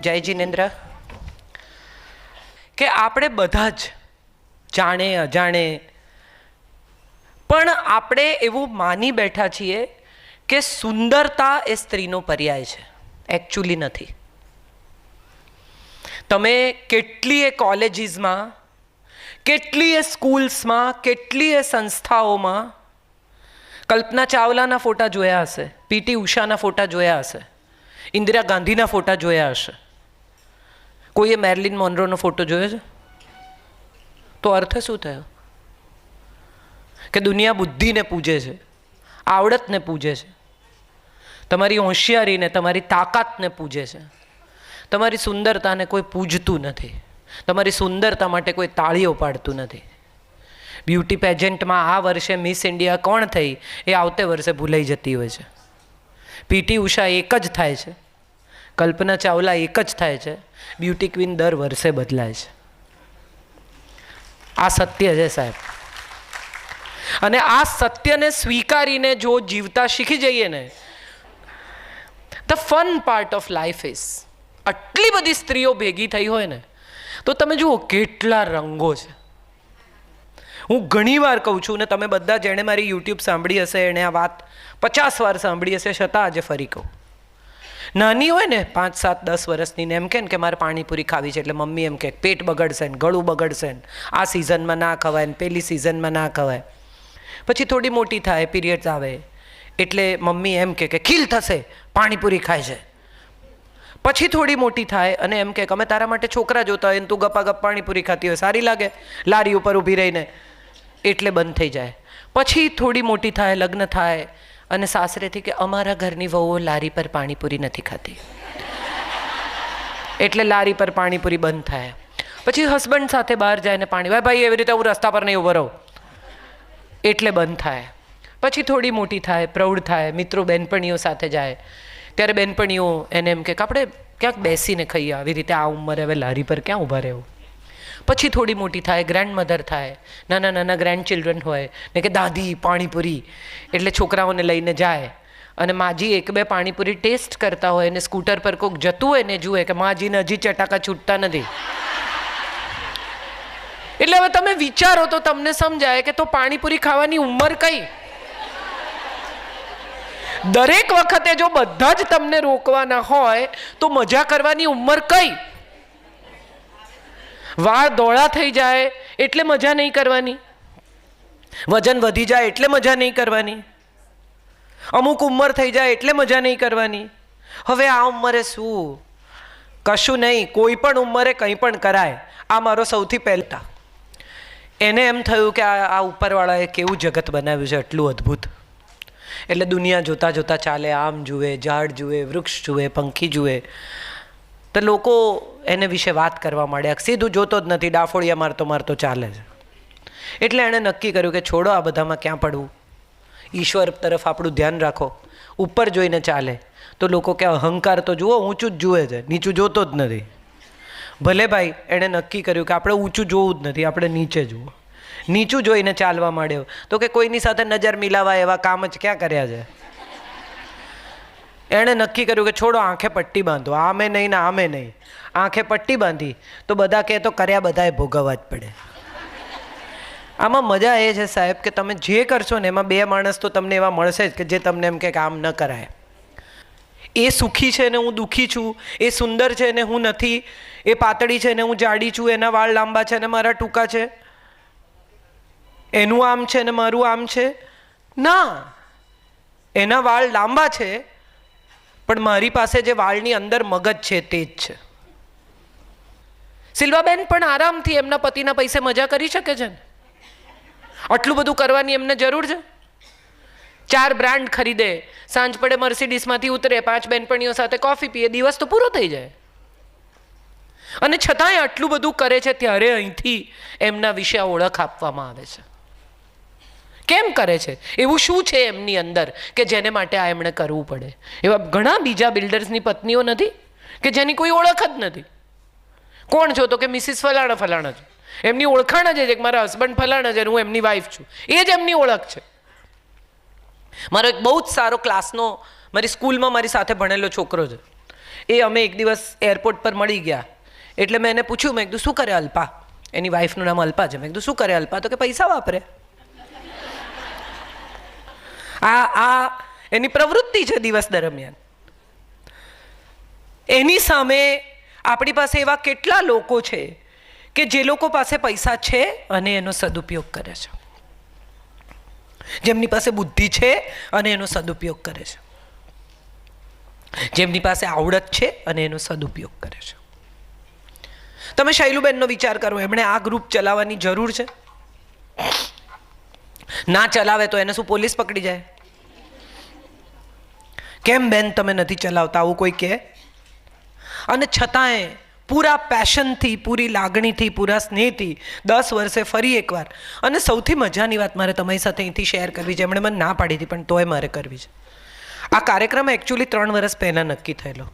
જય જીનેન્દ્ર. કે આપણે બધા જ જાણે, અજાણે, પણ આપણે એવું માની બેઠા છીએ કે સુંદરતા એ સ્ત્રીનો પર્યાય છે. એકચ્યુઅલી નથી. તમે કેટલીય કોલેજીસમાં, કેટલીય સ્કૂલ્સમાં, કેટલીય સંસ્થાઓમાં કલ્પના ચાવલાના ફોટા જોયા હશે પીટી ઉષાના ફોટા જોયા હશે, ઇન્દિરા ગાંધીના ફોટા જોયા હશે. કોઈએ મેરલિન મોનરોનો ફોટો જોયો છે? તો અર્થ શું થયો? કે દુનિયા બુદ્ધિને પૂજે છે, આવડતને પૂજે છે, તમારી હોશિયારીને, તમારી તાકાતને પૂજે છે, તમારી સુંદરતાને કોઈ પૂજતું નથી, તમારી સુંદરતા માટે કોઈ તાળીઓ પાડતું નથી. બ્યુટી પેજન્ટમાં આ વર્ષે મિસ ઇન્ડિયા કોણ થઈ એ આવતે વર્ષે ભૂલાઈ જતી હોય છે. પીટી ઉષા એક જ થાય છે. કલ્પના ચાવલા એક જ થાય છે. બ્યુટી ક્વીન દર વર્ષે બદલાય છે. આ સત્ય છે સાહેબ. અને આ સત્યને સ્વીકારીને જો જીવતા શીખી જઈએ ને the fun part of life is આટલી બધી સ્ત્રીઓ ભેગી થઈ હોય ને, તો તમે જુઓ કેટલા રંગો છે. હું ઘણીવાર કહું છું ને, તમે બધા જેણે મારી યુટ્યુબ સાંભળી હશે, એણે આ વાત પચાસ વાર સાંભળી હશે, છતાં આજે ફરી કહું. નાની હોય ને, પાંચ, સાત, દસ વર્ષની ને એમ કે ને કે મારે પાણીપુરી ખાવી છે, એટલે મમ્મી એમ કે, પેટ બગડશે ને, ગળું બગડશે ને, આ સિઝનમાં ના ખવાય ને, પેલી સિઝનમાં ના ખવાય. પછી થોડી મોટી થાય પીરિયડ્સ આવે, એટલે મમ્મી એમ કે ખીલ થશે, પાણીપુરી ખાય છે. પછી થોડી મોટી થાય અને એમ કે અમે તારા માટે છોકરા જોતા હોય તું ગપા ગપ પાણીપુરી ખાતી હોય, સારી લાગે, લારી ઉપર ઊભી રહીને. એટલે બંધ થઈ જાય. પછી થોડી મોટી થાય, લગ્ન થાય અને સાસરેથી કે અમારા ઘરની વહુઓ લારી પર પાણીપુરી નથી ખાતી. એટલે લારી પર પાણીપુરી બંધ થાય. પછી હસબન્ડ સાથે બહાર જાય ને પાણી, ભાઈ ભાઈ, એવી રીતે હું રસ્તા પર નહીં ઊભો રહું. એટલે બંધ થાય. પછી થોડી મોટી થાય, પ્રૌઢ થાય, મિત્રો, બેનપણીઓ સાથે જાય. ત્યારે બેનપણીઓ એને એમ કે આપણે ક્યાંક બેસીને ખાઈએ, આવી રીતે આ ઉંમરે હવે લારી પર ક્યાં ઊભા રહેવું? પછી થોડી મોટી થાય ગ્રેન્ડ મધર થાય, નાના નાના ગ્રેન્ડ ચિલ્ડ્રન હોય, ને કે દાદી, પાણીપુરી, એટલે છોકરાઓને લઈને જાય. અને માજી એક બે પાણીપુરી ટેસ્ટ કરતા હોય ને સ્કૂટર પર કોઈક જતું હોય ને જુએ કે માજીને હજી ચટાકા છૂટતા નથી. એટલે હવે તમે વિચારો તો તમને સમજાય કે તો પાણીપુરી ખાવાની ઉંમર કઈ? દરેક વખતે જો બધા જ તમને રોકવાના હોય તો મજા કરવાની ઉંમર કઈ? વાળ ધોળા થઈ જાય એટલે મજા નહીં કરવાની. વજન વધી જાય એટલે મજા નહીં કરવાની. અમુક ઉંમર થઈ જાય એટલે મજા નહીં કરવાની. હવે આ ઉંમરે શું? કશું નહીં, કોઈ પણ ઉંમરે કંઈ પણ કરાય. આ મારો સૌથી પહેલા એને એમ થયું કે આ આ ઉપરવાળાએ કેવું જગત બનાવ્યું છે, આટલું અદ્ભુત. એટલે દુનિયા જોતા જોતા ચાલે, આમ જુએ, ઝાડ જુએ, વૃક્ષ જુએ, પંખી જુએ. તો લોકો એને વિશે વાત કરવા માંડ્યા. સીધું જોતો જ નથી. ડાફોડિયા મારતો મારતો ચાલે છે. એટલે એણે નક્કી કર્યું કે છોડો આ બધામાં ક્યાં પડવું? ઈશ્વર તરફ આપણું ધ્યાન રાખો. ઉપર જોઈને ચાલે. તો લોકો કે અહંકાર તો જુઓ, ઊંચું જ જુએ છે. નીચું જોતો જ નથી. ભલે ભાઈ, એણે નક્કી કર્યું કે આપણે ઊંચું જોવું જ નથી. આપણે નીચે જુઓ. નીચું જોઈને ચાલવા માંડ્યો. તો કે કોઈની સાથે નજર મિલાવા એવા કામ જ ક્યાં કર્યા છે? એણે નક્કી કર્યું કે છોડો, આંખે પટ્ટી બાંધો. આમે નહીં ને આમે નહીં. આંખે પટ્ટી બાંધી તો બધા કહે તો કર્યા બધાએ ભોગવવા જ પડે. આમાં મજા એ છે સાહેબ કે તમે જે કરશો ને એમાં બે માણસ તો તમને એવા મળશે જ કે જે તમને એમ કે આમ ન કરાય. એ સુખી છે ને હું દુઃખી છું, એ સુંદર છે ને હું નથી, એ પાતળી છે ને હું જાડી છું, એના વાળ લાંબા છે ને મારા ટૂંકા છે, એનું આમ છે ને મારું આમ છે? ના. એના વાળ લાંબા છે પણ મારી પાસે જે વાળની અંદર મગજ છે તે જ છે. સિલ્વાબેન પણ આરામથી એમના પતિના પૈસે મજા કરી શકે છે ને? આટલું બધું કરવાની એમને જરૂર છે? ચાર બ્રાન્ડ ખરીદે, સાંજ પડે મર્સિડીસમાંથી ઉતરે, પાંચ બેનપણીઓ સાથે કોફી પીએ, દિવસ તો પૂરો થઈ જાય. અને છતાંય આટલું બધું કરે છે ત્યારે અહીંથી એમના વિશે ઓળખ આપવામાં આવે છે. કેમ કરે છે? એવું શું છે એમની અંદર કે જેને માટે આ એમણે કરવું પડે? એવા ઘણા બીજા બિલ્ડર્સની પત્નીઓ નથી કે જેની કોઈ ઓળખ જ નથી. કોણ છો તો કે મિસિસ ફલાણા ફલાણા છો? એમની ઓળખાણ જ છે કે મારા હસબન્ડ ફલાણા છે હું એમની વાઈફ છું. એ જ એમની ઓળખ છે. મારો એક બહુ જ સારો ક્લાસનો મારી સ્કૂલમાં મારી સાથે ભણેલો છોકરો છે. એ અમે એક દિવસ એરપોર્ટ પર મળી ગયા. એટલે મેં એને પૂછ્યું, મેં કીધું, શું કરે અલ્પા? એની વાઈફનું નામ અલ્પા છે. મેં કીધું, શું કરે અલ્પા? તો કે પૈસા વાપરે. આ આ, એની પ્રવૃત્તિ છે દિવસ દરમિયાન. એની સામે આપણી પાસે એવા કેટલા લોકો છે કે જે લોકો પાસે પૈસા છે અને એનો સદુપયોગ કરે છે. જેમની પાસે બુદ્ધિ છે અને એનો સદુપયોગ કરે છે. જેમની પાસે આવડત છે અને એનો સદુપયોગ કરે છે. તમે શૈલુબેનનો વિચાર કરો, એમણે આ ગ્રુપ ચલાવવાની જરૂર છે? ના ચલાવે તો એને શું પોલીસ પકડી જાય? કેમ બેન તમે નથી ચલાવતા? આવું કોઈ કહે અને છતાંય પૂરા પેશનથી પૂરી લાગણીથી, પૂરા સ્નેહથી દસ વર્ષે ફરી એકવાર અને સૌથી મજાની વાત મારે તમારી સાથે અહીંથી શેર કરવી છે. એમણે મને ના પાડી હતી, પણ તોય મારે કરવી છે. આ કાર્યક્રમ એકચ્યુઅલી ત્રણ વર્ષ પહેલાં નક્કી થયેલો.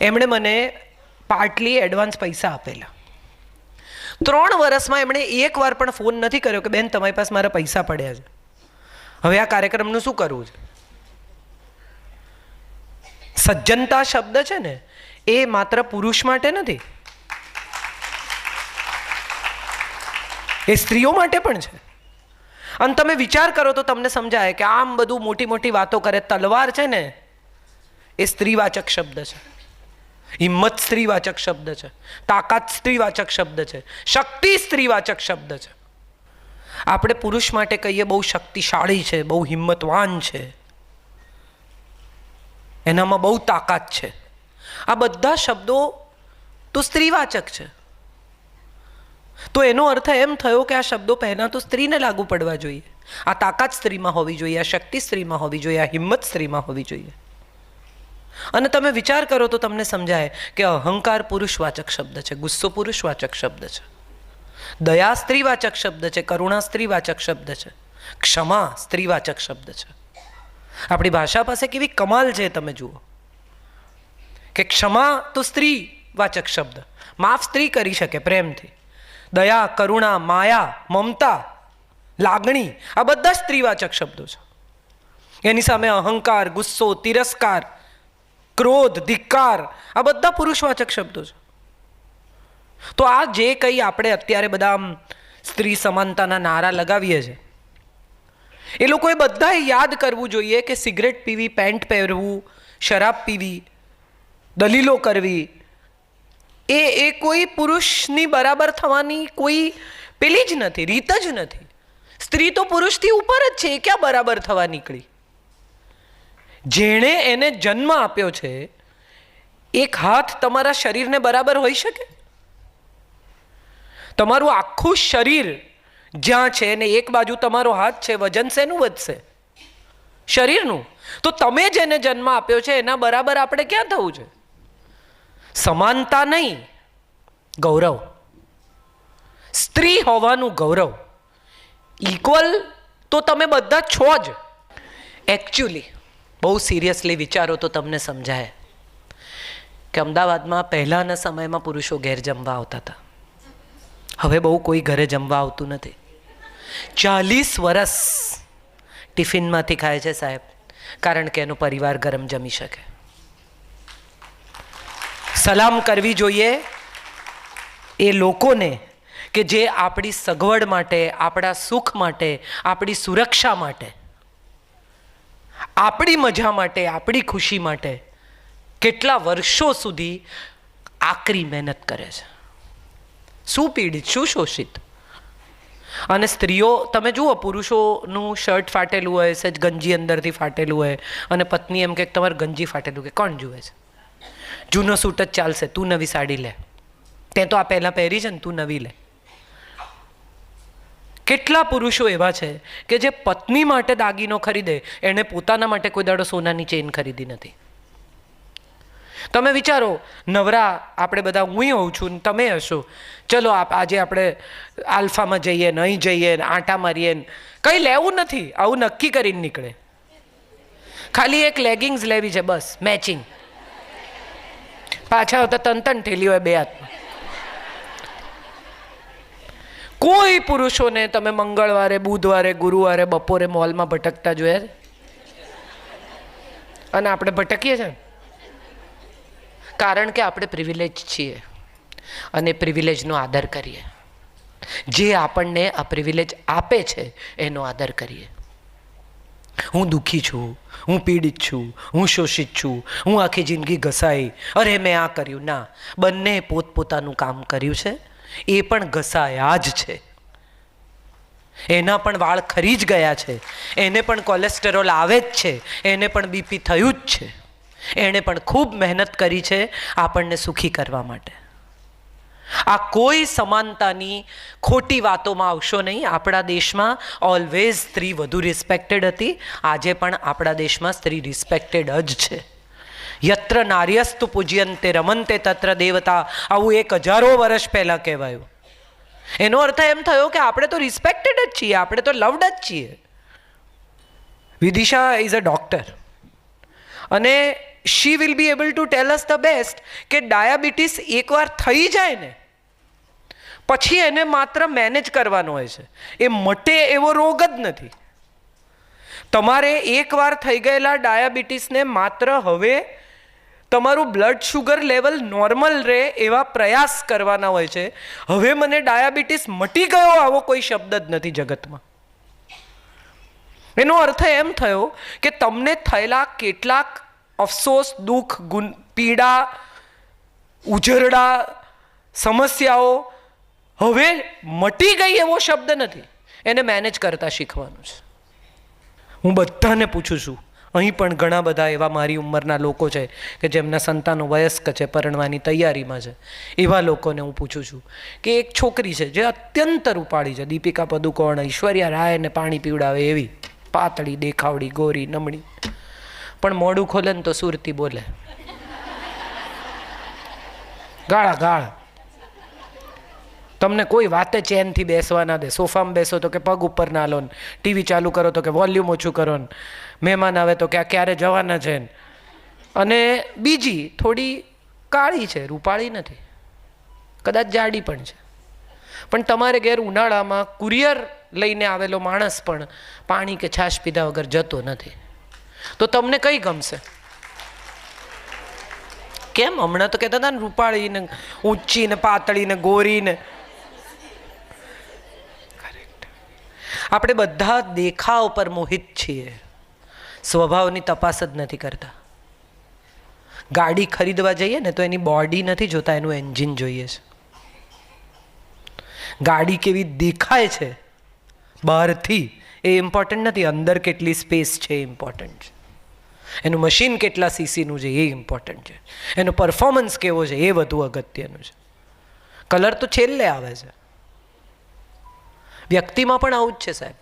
એમણે મને પાર્ટલી એડવાન્સ પૈસા આપેલા. ત્રણ વર્ષમાં એમણે એકવાર પણ ફોન નથી કર્યો કે બેન, તમારી પાસે મારા પૈસા પડ્યા છે. હવે આ કાર્યક્રમનું શું કરવું છે? સજ્જનતા શબ્દ છે ને, એ માત્ર પુરુષ માટે નથી. એ સ્ત્રીઓ માટે પણ છે. અને તમે વિચાર કરો તો તમને સમજાય કે આમ બધું મોટી મોટી વાતો કરે, તલવાર છે ને, એ સ્ત્રીવાચક શબ્દ છે. હિંમત સ્ત્રીવાચક શબ્દ છે. તાકાત સ્ત્રીવાચક શબ્દ છે. શક્તિ સ્ત્રીવાચક શબ્દ છે. આપણે પુરુષ માટે કહીએ બહુ શક્તિશાળી છે, બહુ હિંમતવાન છે. એનામાં બહુ તાકાત છે. આ બધા શબ્દો તો સ્ત્રીવાચક છે. તો એનો અર્થ એમ થયો કે આ શબ્દો પહેલાં તો સ્ત્રીને લાગુ પડવા જોઈએ. આ તાકાત સ્ત્રીમાં હોવી જોઈએ, આ શક્તિ સ્ત્રીમાં હોવી જોઈએ, આ હિંમત સ્ત્રીમાં હોવી જોઈએ. અને તમે વિચાર કરો તો તમને સમજાય કે અહંકાર પુરુષવાચક શબ્દ છે, ગુસ્સો પુરુષવાચક શબ્દ છે, દયા સ્ત્રીવાચક શબ્દ છે, કરુણા સ્ત્રીવાચક શબ્દ છે, ક્ષમા સ્ત્રીવાચક શબ્દ છે. આપણી ભાષા પાસે કેવી કમાલ છે તમે જુઓ. કે ક્ષમા તો સ્ત્રી વાચક શબ્દ. માફ સ્ત્રી કરી શકે પ્રેમથી. દયા, કરુણા, માયા, મમતા, લાગણી આ બધા સ્ત્રીવાચક શબ્દો છે. એની સામે અહંકાર, ગુસ્સો, તિરસ્કાર ક્રોધ, ધિક્કાર, આ બધા પુરુષવાચક શબ્દો છે. તો આ જે કંઈ આપણે અત્યારે બધા આમ સ્ત્રી સમાનતાના નારા લગાવીએ છીએ એ લોકોએ બધાએ યાદ કરવું જોઈએ કે સિગરેટ પીવી, પેન્ટ પહેરવું, શરાબ પીવી, દલીલો કરવી, એ એ કોઈ પુરુષની બરાબર થવાની કોઈ પેલી જ નથી, રીત જ નથી. સ્ત્રી તો પુરુષથી ઉપર જ છે, એ ક્યાં બરાબર થવા નીકળી? જેણે એને જન્મ આપ્યો છે, એક હાથ તમારા શરીરને બરાબર હોઈ શકે? તમારું આખું શરીર જ્યાં છે ને એક બાજુ તમારો હાથ છે, વજન શેનું વધશે? શરીરનું. તો તમે જેને જન્મ આપ્યો છે, એના બરાબર આપણે ક્યાં થવું છે? સમાનતા નહીં, ગૌરવ. સ્ત્રી હોવાનું ગૌરવ. ઇક્વલ તો તમે બધા છો જ. એકચ્યુઅલી બહુ સિરિયસલી વિચારો તો તમને સમજાય કે અમદાવાદમાં પહેલાંના સમયમાં પુરુષો ઘેર જમવા આવતા હતા. હવે બહુ કોઈ ઘરે જમવા આવતું નથી. ચાલીસ વર્ષ ટિફિનમાંથી ખાય છે સાહેબ, કારણ કે એનો પરિવાર ગરમ જમી શકે. સલામ કરવી જોઈએ એ લોકોને કે જે આપણી સગવડ માટે, આપણા સુખ માટે, આપણી સુરક્ષા માટે આપણી મજા માટે, આપણી ખુશી માટે કેટલા વર્ષો સુધી આકરી મહેનત કરે છે. શું પીડિત, શું શોષિત? અને સ્ત્રીઓ, તમે જુઓ, પુરુષોનું શર્ટ ફાટેલું હોય સજ ગંજી અંદરથી ફાટેલું હોય, અને પત્ની એમ કે તમારે ગંજી ફાટેલું કે કોણ જુએ છે? જૂનો સૂટ જ ચાલશે, તું નવી સાડી લે. તે તો આ પહેલાં પહેરી છે ને, તું નવી લે. કેટલા પુરુષો એવા છે કે જે પત્ની માટે દાગીનો ખરીદે, એણે પોતાના માટે કોઈ દાડો સોનાની ચેન ખરીદી નથી. તમે વિચારો, નવરા આપણે બધા હું હોઉં છું તમે હશો. ચલો આજે આપણે આલ્ફામાં જઈએ ને અહીં જઈએ ને આંટા મારીએ ને, કંઈ લેવું નથી, આવું નક્કી કરીને નીકળે. ખાલી એક લેગિંગ્સ લેવી છે, બસ મેચિંગ પાછા આવતા તન તન ઠેલી હોય બે હાથમાં. કોઈ પુરુષોને તમે મંગળવારે, બુધવારે, ગુરુવારે, બપોરે મોલમાં ભટકતા જોયા? અને આપણે ભટકીએ છીએ? કારણ કે આપણે પ્રિવિલેજ છીએ અને પ્રિવિલેજનો આદર કરીએ જે આપણને આ પ્રિવિલેજ આપે છે, એનો આદર કરીએ હું દુઃખી છું, હું પીડિત છું, હું શોષિત છું, હું આખી જિંદગી ઘસાઈ, અરે મેં આ કર્યું ના, બંને પોતપોતાનું કામ કર્યું છે એ પણ ઘસાયા જ છે. એના પણ વાળ ખરી જ ગયા છે. એને પણ કોલેસ્ટેરોલ આવે જ છે. એને પણ બીપી થયું જ છે. એણે પણ ખૂબ મહેનત કરી છે આપણને સુખી કરવા માટે. આ કોઈ સમાનતાની ખોટી વાતોમાં આવશો નહીં. આપણા દેશમાં ઓલવેઝ સ્ત્રી વધુ રિસ્પેક્ટેડ હતી. આજે પણ આપણા દેશમાં સ્ત્રી રિસ્પેક્ટેડ જ છે. યત્ર નાર્યસ્તુ પૂજ્યંતે રમંતે તત્ર દેવતા. આવું એક હજારો વર્ષ પહેલાં કહેવાયું. એનો અર્થ એમ થયો કે આપણે તો રિસ્પેક્ટેડ જ છીએ, આપણે તો લવડ જ છીએ. વિદિશા ઇઝ અ ડોક્ટર અને she will be able to tell us the best કે ડાયાબિટીસ એકવાર થઈ જાય ને, પછી એને માત્ર મેનેજ કરવાનો હોય છે. એ મટે એવો રોગ જ નથી. તમારે એકવાર થઈ ગયેલા ડાયાબિટીસને માત્ર હવે તમારું બ્લડ શુગર લેવલ નોર્મલ રહે એવા પ્રયાસ કરવાના હોય છે. હવે મને ડાયાબિટીસ મટી ગયો આવો કોઈ શબ્દ જ નથી જગતમાં. એનો અર્થ એમ થયો કે તમને થયેલા કેટલાક અફસોસ, દુઃખ, ગુન, પીડા, ઉજરડા, સમસ્યાઓ હવે મટી ગઈ એવો શબ્દ નથી. એને મેનેજ કરતા શીખવાનું છે. હું બધાને પૂછું છું અહીં પણ ઘણા બધા એવા મારી ઉંમરના લોકો છે કે જેમના સંતાનો વયસ્ક છે, પરણવાની તૈયારીમાં છે. એવા લોકોને હું પૂછું છું કે એક છોકરી છે જે અત્યંત રૂપાળી છે, દીપિકા પદુકોણ, ઐશ્વર્યા રાયને પાણી પીવડાવે એવી, પાતળી, દેખાવડી, ગોરી, નમણી. પણ મોડું ખોલે ને તો સુરતી બોલે. ગાળા ગાળા. તમને કોઈ વાતે ચેનથી બેસવા ના દે. સોફામાં બેસો તો કે પગ ઉપર ના લો ને. ટીવી ચાલુ કરો તો કે વોલ્યુમ ઓછું કરો ને. મહેમાન આવે તો કે આ ક્યારે જવાના છે અને બીજી થોડી કાળી છે, રૂપાળી નથી. કદાચ જાડી પણ છે. પણ તમારે ઘેર ઉનાળામાં કુરિયર લઈને આવેલો માણસ પણ પાણી કે છાશ પીધા વગર જતો નથી. તો તમને કઈ ગમશે? કેમ? હમણાં તો કહેતા હતા ને રૂપાળી ને ઊંચી ને પાતળી ને ગોરી ને આપણે બધા દેખાવ પર મોહિત છીએ. સ્વભાવની તપાસ જ નથી કરતા. ગાડી ખરીદવા જઈએ ને તો એની બોડી નથી જોતા, એનું એન્જિન જોઈએ છે. ગાડી કેવી દેખાય છે? બહારથી. એ ઇમ્પોર્ટન્ટ નથી. અંદર કેટલી સ્પેસ છે એ ઇમ્પોર્ટન્ટ છે. એનું મશીન કેટલા સીસીનું છે એ ઇમ્પોર્ટન્ટ છે. એનો પરફોર્મન્સ કેવો છે એ વધુ અગત્યનું છે. કલર તો છેલ્લે આવે છે. વ્યક્તિમાં પણ આવું જ છે સાહેબ.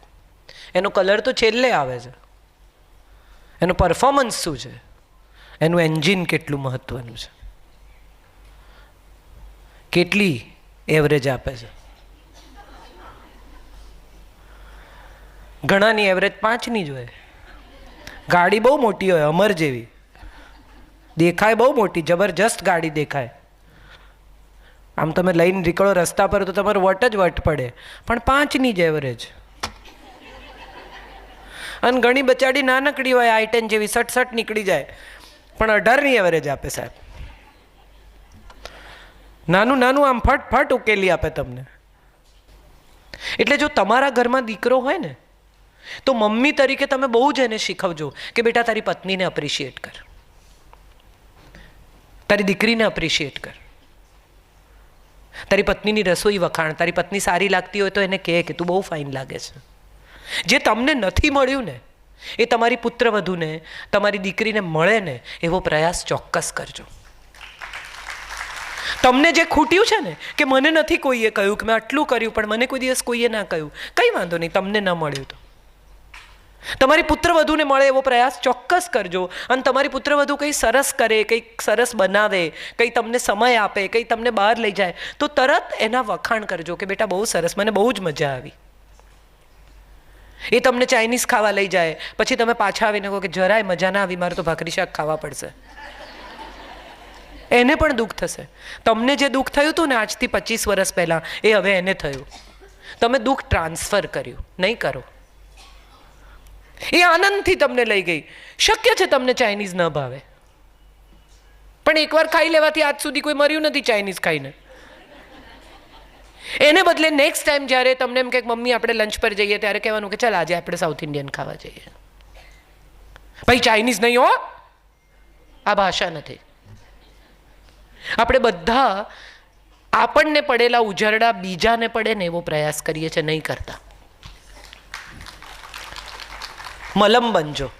એનો કલર તો છેલ્લે આવે છે. એનો પરફોર્મન્સ શું છે? એનું એન્જિન કેટલું મહત્ત્વનું છે? કેટલી એવરેજ આપે છે? ઘણાની એવરેજ પાંચની જ હોય. ગાડી બહુ મોટી હોય, અમર જેવી. દેખાય બહુ મોટી, જબરજસ્ત ગાડી દેખાય. આમ તમે લઈને નીકળો રસ્તા પર તો તમારું વટ જ વટ પડે. પણ પાંચની જ એવરેજ અને ઘણી બચાડી નાનકડી હોય આઈ ટેન જેવી સટ સટ નીકળી જાય. પણ અઢારની એવરેજ આપે સાહેબ. નાનું નાનું આમ ફટ ફટ ઉકેલી આપે તમને. એટલે જો તમારા ઘરમાં દીકરો હોય ને, તો મમ્મી તરીકે તમે બહુ જ એને શીખવજો કે બેટા, તારી પત્નીને અપ્રિશિએટ કર. તારી દીકરીને અપ્રિશિએટ કર. તારી પત્નીની રસોઈ વખાણ, તારી પત્ની સારી લાગતી હોય તો એને કહે કે તું બહુ ફાઇન લાગે છે. જે તમને નથી મળ્યું ને, એ તમારી પુત્રવધુને, તમારી દીકરીને મળે ને, એવો પ્રયાસ ચોક્કસ કરજો. તમને જે ખૂટ્યું છે ને, કે મને નથી કોઈએ કહ્યું, કે મેં આટલું કર્યું, પણ મને કોઈ દિવસ કોઈએ ના કહ્યું, કંઈ વાંધો નહીં, તમને ન મળ્યું તો. તમારી પુત્રવધુને મળે એવો પ્રયાસ ચોક્કસ કરજો, અને તમારી પુત્રવધુ કંઈ સરસ કરે, કંઈક સરસ બનાવે, કંઈ તમને સમય આપે, કંઈ તમને બહાર લઈ જાય, તો તરત એના વખાણ કરજો કે બેટા બહુ સરસ, મને બહુ જ મજા આવી. એ તમને ચાઇનીઝ ખાવા લઈ જાય. પછી તમે પાછા આવીને કહો કે જરાય મજા ના આવી, મારે તો ભાખરી શાક ખાવા પડશે. એને પણ દુઃખ થશે. તમને જે દુઃખ થયું હતું ને આજથી પચીસ વર્ષ પહેલાં, એ હવે એને થયું. તમે દુઃખ ટ્રાન્સફર કર્યું, નહીં કરો. એ આનંદથી તમને લઈ ગઈ. શક્ય છે તમને ચાઇનીઝ ન ભાવે. પણ એકવાર ખાઈ લેવાથી આજ સુધી કોઈ મર્યું નથી ચાઇનીઝ ખાઈને. એને બદલે નેક્સ્ટ ટાઈમ જ્યારે તમને એમ કે મમ્મી, આપણે લંચ પર જઈએ, ત્યારે કહેવાનું કે ચાલ આજે આપણે સાઉથ ઇન્ડિયન ખાવા જઈએ. ભાઈ ચાઇનીઝ નહીં હો. આ ભાષા નથી. આપણે બધા આપણને પડેલા ઉજરડા બીજાને પડે ને એવો પ્રયાસ કરીએ છીએ, નહીં કરતા. મલમ બનજો.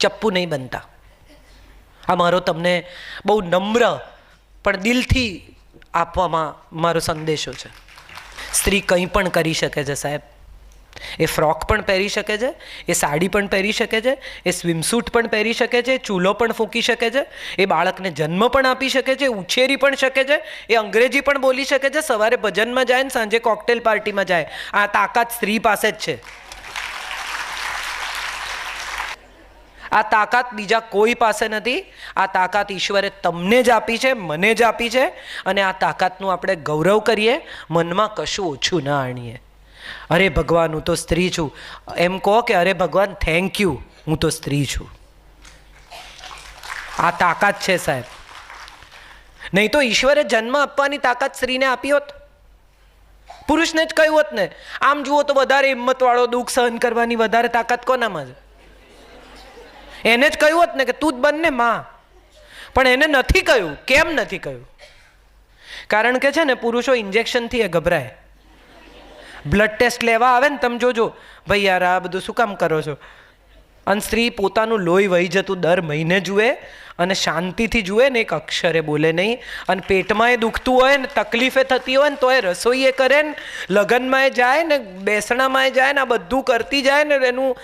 ચપ્પુ નહીં બનતા. આ મારો તમને બહુ નમ્ર, પણ દિલથી આપવામાં મારો સંદેશો છે. સ્ત્રી કંઈ પણ કરી શકે છે, સાહેબ. એ ફ્રોક પણ પહેરી શકે છે, એ સાડી પણ પહેરી શકે છે, એ સ્વિમસૂટ પણ પહેરી શકે છે, ચૂલો પણ ફૂંકી શકે છે, એ બાળકને જન્મ પણ આપી શકે છે, ઉછેરી પણ શકે છે, એ અંગ્રેજી પણ બોલી શકે છે, સવારે ભજનમાં જાય ને સાંજે કોકટેલ પાર્ટીમાં જાય. આ તાકાત સ્ત્રી પાસે જ છે. આ તાકાત બીજા કોઈ પાસે નથી. આ તાકાત ઈશ્વરે તમને જ આપી છે, મને જ આપી છે અને આ તાકાતનું આપણે ગૌરવ કરીએ, મનમાં કશું ઓછું ના આણીએ. અરે ભગવાન, હું તો સ્ત્રી છું. એમ કહો કે અરે ભગવાન થેન્ક યુ હું તો સ્ત્રી છું. આ તાકાત છે સાહેબ. નહીં તો ઈશ્વરે જન્મ આપવાની તાકાત સ્ત્રીને આપી હોત. પુરુષને જ કહ્યું હોત ને. આમ જુઓ તો વધારે હિંમતવાળો, દુઃખ સહન કરવાની વધારે તાકાત કોનામાં છે? એને જ કહ્યું હોત ને કે તું જ બનને માં. પણ એને નથી કહ્યું. કેમ નથી કહ્યું? કારણ કે છે ને, પુરુષો ઇન્જેક્શનથી એ ગભરાય. બ્લડ ટેસ્ટ લેવા આવે ને, તમે જોજો. ભાઈ યાર, આ બધું શું કામ કરો છો? અને સ્ત્રી પોતાનું લોહી વહી જતું દર મહિને જુએ અને શાંતિથી જુએ ને એક અક્ષરે બોલે નહીં. અને પેટમાં એ દુખતું હોય ને, તકલીફે થતી હોય ને, તો એ રસોઈ એ કરે ને, લગ્નમાં એ જાય ને, બેસણામાં એ જાય ને, આ બધું કરતી જાય ને, એનું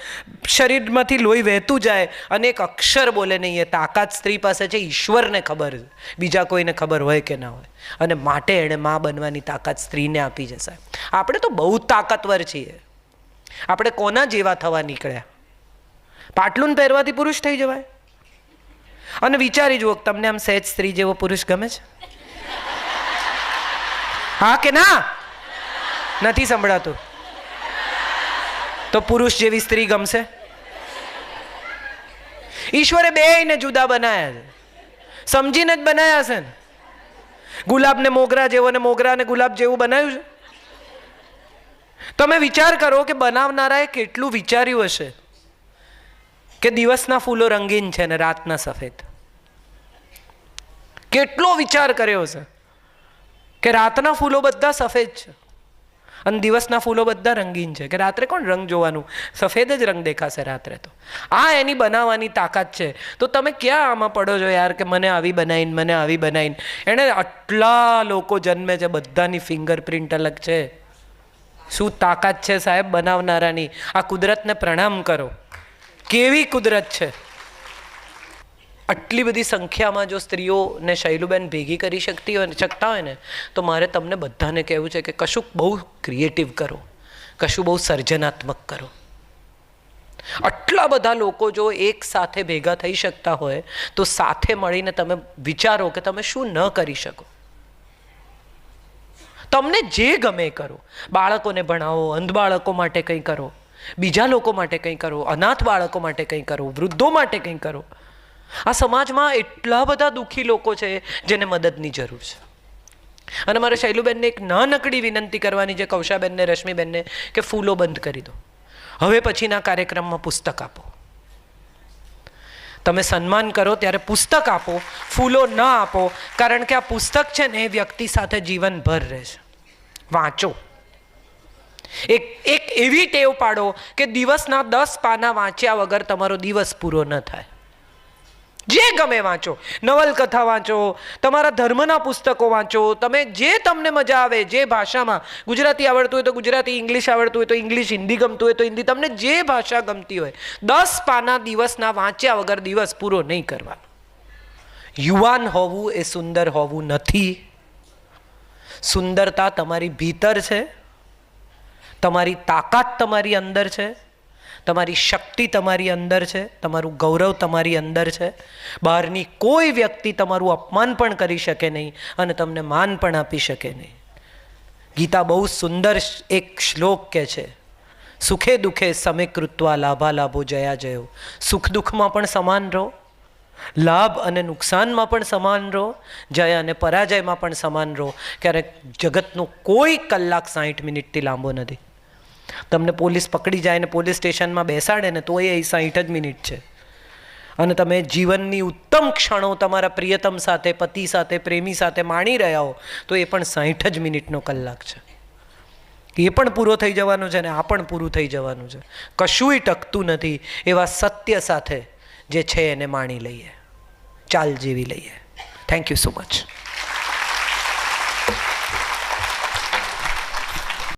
શરીરમાંથી લોહી વહેતું જાય. અને એક અક્ષર બોલે નહીં, એ તાકાત સ્ત્રી પાસે છે, ઈશ્વરને ખબર, બીજા કોઈને ખબર હોય કે ના હોય. અને માટે એણે મા બનવાની તાકાત સ્ત્રીને આપી છે, સાહેબ. આપણે તો બહુ તાકાતવર છીએ. આપણે કોના જેવા થવા નીકળ્યા? પાટલું પહેરવાથી પુરુષ થઈ જવાય? અને વિચારી જુઓ તમને આમ સહેજ સ્ત્રી જેવો પુરુષ ગમે છે? હા કે ના? નથી સંભળાતું. તો પુરુષ જેવી સ્ત્રી ગમશે? ઈશ્વરે બેયને જુદા બનાયા છે. સમજીને જ બનાયા છે ને. ગુલાબને મોગરા જેવો ને મોગરાને ગુલાબ જેવું બનાવ્યું છે? તમે વિચાર કરો કે બનાવનારાએ કેટલું વિચાર્યું હશે? કે દિવસના ફૂલો રંગીન છે ને રાતના સફેદ? કેટલો વિચાર કર્યો છે કે રાતના ફૂલો બધા સફેદ છે અને દિવસના ફૂલો બધા રંગીન છે. કે રાત્રે કોણ રંગ જોવાનું? સફેદ જ રંગ દેખાશે રાત્રે તો. આ એની બનાવવાની તાકાત છે. તો તમે ક્યાં આમાં પડો છો યાર કે મને આવી બનાવીને, મને આવી બનાવીને? એણે આટલા લોકો જન્મે છે, બધાની ફિંગરપ્રિન્ટ અલગ છે. શું તાકાત છે સાહેબ બનાવનારાની? આ કુદરતને પ્રણામ કરો. કેવી કુદરત છે? આટલી બધી સંખ્યામાં જો સ્ત્રીઓને શૈલુબેન ભેગી કરી શકતી હોય શકતા હોય ને, તો મારે તમને બધાને કહેવું છે કે કશુંક બહુ ક્રિએટિવ કરો. કશું બહુ સર્જનાત્મક કરો. આટલા બધા લોકો જો એક સાથે ભેગા થઈ શકતા હોય, તો સાથે મળીને તમે વિચારો કે તમે શું ન કરી શકો. તમને જે ગમે કરો. બાળકોને ભણાવો અંધ બાળકો માટે કંઈ કરો. બીજા લોકો માટે કંઈ કરો, અનાથ બાળકો માટે કંઈ કરો, વૃદ્ધો માટે કંઈ કરો. આ સમાજમાં એટલા બધા દુઃખી લોકો છે જેને મદદની જરૂર છે. અને મારે શૈલુબેનને એક નાનકડી વિનંતી કરવાની છે, કૌશાબેનને, રશ્મિબેનને, કે ફૂલો બંધ કરી દો. હવે પછીના કાર્યક્રમમાં પુસ્તક આપો. તમે સન્માન કરો ત્યારે પુસ્તક આપો, ફૂલો ન આપો, કારણ કે આ પુસ્તક છે ને એ વ્યક્તિ સાથે જીવનભર રહે છે. વાંચો. એક એક એવી ટેવ પાડો કે દિવસના દસ પાના વાંચ્યા વગર તમારો દિવસ પૂરો ન થાય. જે ગમે વાંચો. નવલકથા વાંચો, તમારા ધર્મના પુસ્તકો વાંચો, તમે જે તમને મજા આવે, જે ભાષામાં, ગુજરાતી આવડતું હોય તો ગુજરાતી, ઇંગ્લિશ આવડતું હોય તો ઇંગ્લિશ, હિન્દી ગમતું હોય તો હિન્દી, તમને જે ભાષા ગમતી હોય, દસ પાના દિવસના વાંચ્યા વગર દિવસ પૂરો નહીં કરવાનો. યુવાન હોવું એ સુંદર હોવું નથી. સુંદરતા તમારી ભીતર છે. તમારી તાકાત તમારી અંદર છે, તમારી શક્તિ તમારી અંદર છે, તમારું ગૌરવ તમારી અંદર છે. બહારની કોઈ વ્યક્તિ તમારું અપમાન પણ કરી શકે નહીં અને તમને માન પણ આપી શકે નહીં. ગીતા બહુ સુંદર એક શ્લોક કે છે, સુખે દુઃખે સમે કૃત્વા લાભા લાભો જયા જયો. સુખ દુઃખમાં પણ સમાન રહો, લાભ અને નુકસાનમાં પણ સમાન રહો, જય અને પરાજયમાં પણ સમાન રહો. ક્યારેક જગતનો કોઈ કલાક સાહીઠ મિનિટથી લાંબો નથી. તમને પોલીસ પકડી જાય ને પોલીસ સ્ટેશનમાં બેસાડે ને તો એ સાહીઠ જ મિનિટ છે. અને તમે જીવનની ઉત્તમ ક્ષણો તમારા પ્રિયતમ સાથે, પતિ સાથે, પ્રેમી સાથે માણી રહ્યા હો, તો એ પણ સાહીઠ જ મિનિટનો કલાક છે. એ પણ પૂરો થઈ જવાનું છે ને આ પણ પૂરું થઈ જવાનું છે. કશુંય ટકતું નથી એવા સત્ય સાથે જે છે એને માણી લઈએ. ચાલ જીવી લઈએ. Thank you so much